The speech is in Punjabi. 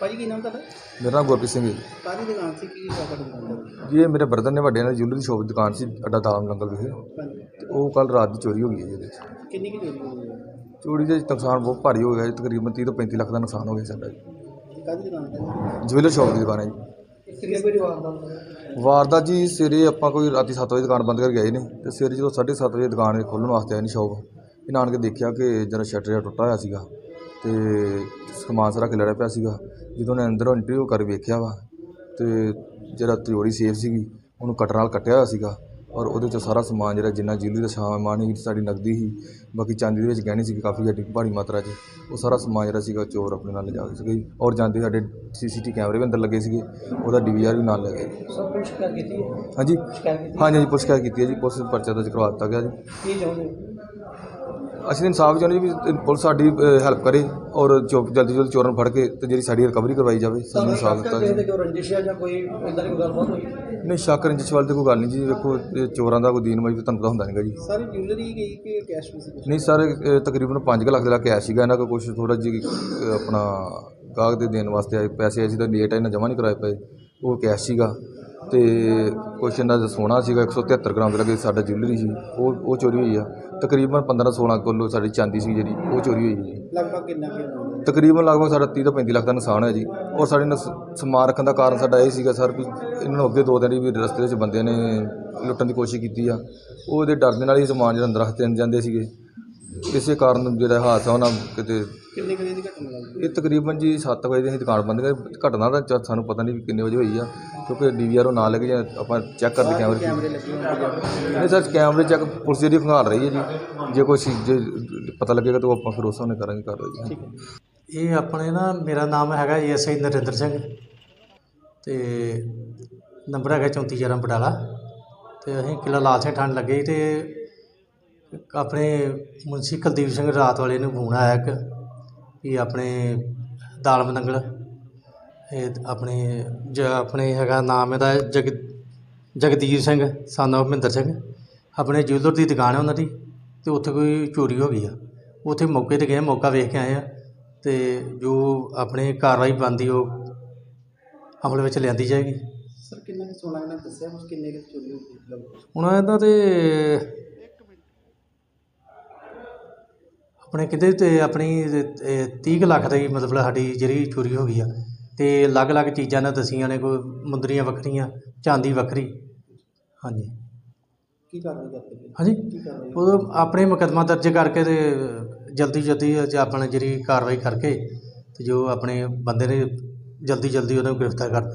ਭਾਜੀ ਕੀ ਨਾਮ ਤੁਹਾਡਾ? ਮੇਰਾ ਨਾਮ ਗੁਰਪ੍ਰੀਤ ਸਿੰਘ ਹੈ ਕਾਹਦੀ ਦੁਕਾਨ ਸੀ? ਕੀ ਹੋਇਆ ਤੁਹਾਡੀ ਜੀ ਇਹ ਮੇਰੇ ਬ੍ਰਦਰ ਨੇ ਵੱਡੇ ਨਾਲ ਜੁਐਲਰੀ ਸ਼ੋਪ ਦੀ ਦੁਕਾਨ ਸੀ ਅੱਡਾ ਦਾਮ ਨੰਗਲ ਵਿਖੇ। ਹਾਂਜੀ। ਤੇ ਉਹ ਕੱਲ ਰਾਤ ਦੀ ਚੋਰੀ ਹੋ ਗਈ ਹੈ ਜੀ ਇਹਦੇ ਵਿੱਚ। ਕਿੰਨੀ ਕੀ ਚੋਰੀ ਹੋਈ ਹੈ? ਚੋਰੀ ਦੇ ਨੁਕਸਾਨ ਬਹੁਤ ਭਾਰੀ ਹੋ ਗਿਆ ਜੀ ਤਕਰੀਬਨ 30 ਤੋਂ 35 ਲੱਖ ਦਾ ਨੁਕਸਾਨ ਹੋ ਗਿਆ ਸਾਡਾ ਜੀ। ਕਾਹਦੀ ਦੁਕਾਨ ਦਾ ਜੁਐਲਰ ਸ਼ੋਪ ਦੀ ਦੁਕਾਨ ਹੈ ਜੀ। ਕਿੰਨੇ ਕੋਈ ਜਵਾਬ ਦਾ ਵਾਰਦਾਤ ਜੀ ਸਵੇਰੇ ਆਪਾਂ ਕੋਈ ਰਾਤੀ 7 ਵਜੇ ਦੁਕਾਨ ਬੰਦ ਕਰਕੇ ਗਏ ਨੇ। ਤੇ ਸਵੇਰੇ ਜਦੋਂ 7:30 ਵਜੇ ਦੁਕਾਨ ਖੋਲ੍ਹਣ ਵਾਸਤੇ ਆਏ ਨੇ ਸ਼ੋਪ ਇਹਨਾਂ ਆਣ ਕੇ ਦੇਖਿਆ ਕਿ ਜਰਾ ਸ਼ਟਰ ਜਿਹਾ ਟੁੱਟਾ ਹੋਇਆ ਸੀਗਾ। ਤੇ ਸਮਾਨ ਸਾਰਾ ਖਿਲਰਿਆ ਪਿਆ ਸੀਗਾ। ਜਦੋਂ ਨੇ ਅੰਦਰੋਂ ਇੰਟਰਵਿਊ ਕਰ ਵੇਖਿਆ ਵਾ ਤੇ ਜਿਹੜਾ ਤਿਜੋਰੀ ਸੇਫ ਸੀਗੀ ਉਹਨੂੰ ਕਟਰ ਨਾਲ ਕੱਟਿਆ ਹੋਇਆ ਸੀਗਾ ਔਰ ਉਹਦੇ ਚੋਂ ਸਾਰਾ ਸਮਾਨ ਜਿਹੜਾ ਜਿੰਨਾ ਜਿਊਲਰੀ ਦਾ ਸਮਾਨ ਸੀ ਸਾਡੀ ਨਕਦੀ ਸੀ ਬਾਕੀ ਚਾਂਦੀ ਦੇ ਵਿੱਚ ਗਹਿਣੇ ਸੀ ਕਾਫੀ ਜ਼ਿਆਦਾ ਭਾਰੀ ਮਾਤਰਾ 'ਚ ਉਹ ਸਾਰਾ ਸਮਾਨ ਜਿਹੜਾ ਸੀਗਾ ਚੋਰ ਆਪਣੇ ਨਾਲ ਲਿਜਾ ਕੇ ਸੀਗਾ। ਜੀ ਔਰ ਜਾਂਦੇ ਸਾਡੇ ਸੀਸੀਟੀ ਕੈਮਰੇ ਵੀ ਅੰਦਰ ਲੱਗੇ ਸੀਗੇ ਉਹਦਾ ਡੀਵੀਆਰ ਵੀ ਨਾਲ ਲੈ ਗਏ। ਸਭ ਕੁਝ ਕਰ ਕੀਤੀ ਹੈ? ਹਾਂਜੀ। ਹਾਂਜੀ ਹਾਂਜੀ ਪੁਲਿਸ ਕੀਤੀ ਹੈ ਜੀ ਪੁਲਿਸ ਪਰਚਾ ਦਰਜ ਕਰਵਾ ਦਿੱਤਾ ਗਿਆ ਜੀ। ਕੀ ਚਾਹੁੰਦੇ ਅਸੀਂ ਤਾਂ ਇਨਸਾਫ ਚਾਹੁੰਦੇ ਜੀ ਵੀ ਪੁਲਿਸ ਸਾਡੀ ਹੈਲਪ ਕਰੇ ਔਰ ਚੋ ਜਲਦੀ ਜਲਦੀ ਚੋਰਾਂ ਨੂੰ ਫੜ ਕੇ ਤੇ ਜਿਹੜੀ ਸਾਡੀ ਰਿਕਵਰੀ ਕਰਵਾਈ ਜਾਵੇ ਸਾਨੂੰ ਇਨਸਾਫ ਦਿੱਤਾ ਜੀ। ਦੇ ਕੋਈ ਰੰਜਿਸ਼ ਹੈ ਜਾਂ ਕੋਈ ਇਦਾਂ ਦੀ ਕੋਈ ਗੱਲਬਾਤ ਹੋਈ? ਨਹੀਂ ਸ਼ੱਕ ਰੰਜਿਸ਼ ਵਾਲੀ ਤੇ ਕੋਈ ਗੱਲ ਨਹੀਂ ਜੀ ਵੇਖੋ ਇਹ ਚੋਰਾਂ ਦਾ ਕੋਈ ਦੀਨ ਮਜਬੂਰ ਤੁਹਾਨੂੰ ਪਤਾ ਹੁੰਦਾ ਨਹੀਂਗਾ ਜੀ। ਸਾਰੀ ਜੁਐਲਰੀ ਗਈ ਕਿ ਕੈਸ਼ ਵੀ ਸੀ ਕੁਛ? ਨਹੀਂ ਸਰ ਇਹ ਤਕਰੀਬਨ 5 ਲੱਖ ਦਾ ਕੈਸ਼ ਸੀਗਾ ਇਹਨਾਂ ਕੋਲ ਕੁਝ ਥੋੜਾ ਅਹ, ਆਪਣਾ ਗਾਹਕ ਦੇ ਦੇਣ ਵਾਸਤੇ ਆਏ ਪੈਸੇ ਅਸੀਂ ਤਾਂ ਲੇਟ ਆ ਇਹਨਾਂ ਜਮ੍ਹਾਂ ਨਹੀਂ ਕਰਾਏ ਪਏ ਉਹ ਕੈਸ਼ ਸੀਗਾ। ਤੇ ਕੁਛ ਇਹਨਾਂ ਦਾ ਸੋਨਾ ਸੀਗਾ 173 ਗ੍ਰਾਮ ਦੇ ਲੱਗੇ ਸਾਡਾ ਜੁਐਲਰੀ ਸੀ ਉਹ ਉਹ ਚੋਰੀ ਹੋਈ ਆ। ਤਕਰੀਬਨ 15 16 ਕਿਲੋ ਸਾਡੀ ਚਾਂਦੀ ਸੀ ਜਿਹੜੀ ਉਹ ਚੋਰੀ ਹੋਈ ਜੀ। ਲਗਭਗ ਕਿੰਨਾ ਕੀ ਤਕਰੀਬਨ ਲਗਭਗ ਸਾਡਾ 30 ਤੋਂ 35 ਲੱਖ ਦਾ ਨੁਕਸਾਨ ਹੋਇਆ ਜੀ। ਔਰ ਸਾਡੇ ਨਸ- ਸਮਾਨ ਰੱਖਣ ਦਾ ਕਾਰਨ ਸਾਡਾ ਇਹ ਸੀਗਾ ਸਰ ਵੀ ਇਹਨਾਂ ਨੂੰ ਅੱਗੇ ਦੋ ਦਿਨ ਵੀ ਰਸਤੇ ਵਿੱਚ ਬੰਦੇ ਨੇ ਲੁੱਟਣ ਦੀ ਕੋਸ਼ਿਸ਼ ਕੀਤੀ ਆ। ਉਹਦੇ ਡਰ ਦੇ ਨਾਲ ਹੀ ਸਮਾਨ ਜਿਹੜਾ ਅੰਦਰ ਰੱਖ ਦੇਣ ਜਾਂਦੇ ਸੀਗੇ। ਇਸੇ ਕਾਰਨ ਜਿਹੜਾ ਹਾਦਸਾ ਉਹਨਾਂ ਕਿਤੇ ਕਿੰਨੇ ਕੁ ਵਜੇ ਦੀ ਘਟਨਾ ਲੱਗਦੀ ਇਹ ਤਕਰੀਬਨ ਜੀ 7 ਵਜੇ ਦੀ ਅਸੀਂ ਦੁਕਾਨ ਬੰਦ ਕਰ। ਘਟਨਾ ਦਾ ਚ- ਸਾਨੂੰ ਪਤਾ ਨਹੀਂ ਵੀ ਕਿੰਨੇ ਵਜੇ ਹੋਈ ਆ ਕਿਉਂਕਿ ਡੀਵੀਆਰ ਉਹ ਨਾਲ ਲੱਗੇ ਜਾਂ ਆਪਾਂ ਚੈੱਕ ਕਰਦੇ ਕੈਮਰੇ ਕੈਮਰੇ ਲੱਗੇ ਹੋਣਗੇ ਨਹੀਂ ਸਰ ਕੈਮਰੇ ਚੈੱਕ ਪੁਲਿਸ ਜਿਹੜੀ ਖੰਗਾਲ ਰਹੀ ਹੈ ਜੀ। ਜੇ ਕੋਈ ਚੀਜ਼- ਜੇ ਪਤਾ ਲੱਗੇਗਾ ਤਾਂ ਉਹ ਆਪਾਂ ਫਿਰ ਉਸ ਹਿਸਾਬ ਨਾਲ ਕਰਾਂਗੇ ਕਾਰਵਾਈ। ਜੀ ਇਹ ਆਪਣੇ ਨਾ ਮੇਰਾ ਨਾਮ ਹੈਗਾ ਐਸਆਈ ਨਰਿੰਦਰ ਸਿੰਘ ਤੇ ਨੰਬਰ ਹੈਗਾ 3411 ਬਟਾਲਾ ਤੇ ਅਸੀਂ ਕਿਲਾ ਲਾਲ ਸਿੰਘ ਠੰਡ ਲੱਗੇ ਸੀ ਤੇ ਆਪਣੇ ਮੁਨਸੀ ਕੁਲਦੀਪ ਸਿੰਘ ਰਾਤ ਵਾਲੇ ਨੂੰ ਫੋਨ ਆਇਆ ਇੱਕ ਵੀ ਆਪਣੇ ਦਾਲਮ ਨੰਗਲ ਇਹ ਆਪਣੇ ਜ ਆਪਣੇ ਹੈਗਾ ਨਾਮ ਇਹਦਾ ਜਗ ਜਗਦੀਰ ਸਿੰਘ of ਮਹਿੰਦਰ ਸਿੰਘ ਆਪਣੇ ਜੁਐਲਰ ਦੀ ਦੁਕਾਨ ਹੈ ਉਹਨਾਂ ਦੀ ਤੇ ਉੱਥੇ ਕੋਈ ਚੋਰੀ ਹੋ ਗਈ ਆ। ਉੱਥੇ ਮੌਕੇ ਤੇ ਗਏ ਮੌਕਾ ਵੇਖ ਕੇ ਆਏ ਆ ਤੇ ਜੋ ਆਪਣੇ ਕਾਰਵਾਈ ਬਣਦੀ ਉਹ ਅਮਲ ਵਿੱਚ ਲਿਆਂਦੀ ਜਾਏਗੀ। ਸਰ ਕਿੰਨਾ ਕੁ ਸੋਨਾ ਇਹਨਾਂ ਦੱਸਿਆ ਕੁਛ ਕਿੰਨੇ ਕੁ ਚੋਰੀ ਹੋਈ? ਹੁਣ ਇਹਨਾਂ ਤੇ ਆਪਣੇ ਕਿਤੇ ਤੇ ਆਪਣੀ 30 ਕੁ ਲੱਖ ਦੀ ਮਤਲਬ ਸਾਡੀ ਜਿਹੜੀ ਚੋਰੀ ਹੋ ਗਈ ਆ। ਤੇ ਅਲੱਗ-ਅਲੱਗ ਚੀਜ਼ਾਂ ਨੇ ਦਸੀਆਂ ਨੇ ਕੋਈ ਮੁੰਦਰੀਆਂ ਵੱਖਰੀਆਂ ਚਾਂਦੀ ਵੱਖਰੀ। ਹਾਂਜੀ। ਕੀ ਕਾਰਵਾਈ ਕਰਦੇ ਪਏ? ਹਾਂਜੀ। ਕੀ ਕਾਰਵਾਈ ਉਹ ਆਪਣੇ ਮੁਕੱਦਮਾ ਦਰਜ ਕਰਕੇ ਤੇ ਜਲਦੀ ਜਲਦੀ ਆਪਣੀ ਜਿਹੜੀ ਕਾਰਵਾਈ ਕਰਕੇ ਤੇ ਜੋ ਆਪਣੇ ਬੰਦੇ ਨੇ ਜਲਦੀ ਜਲਦੀ ਉਹਨੂੰ ਗ੍ਰਿਫਤਾਰ ਕਰ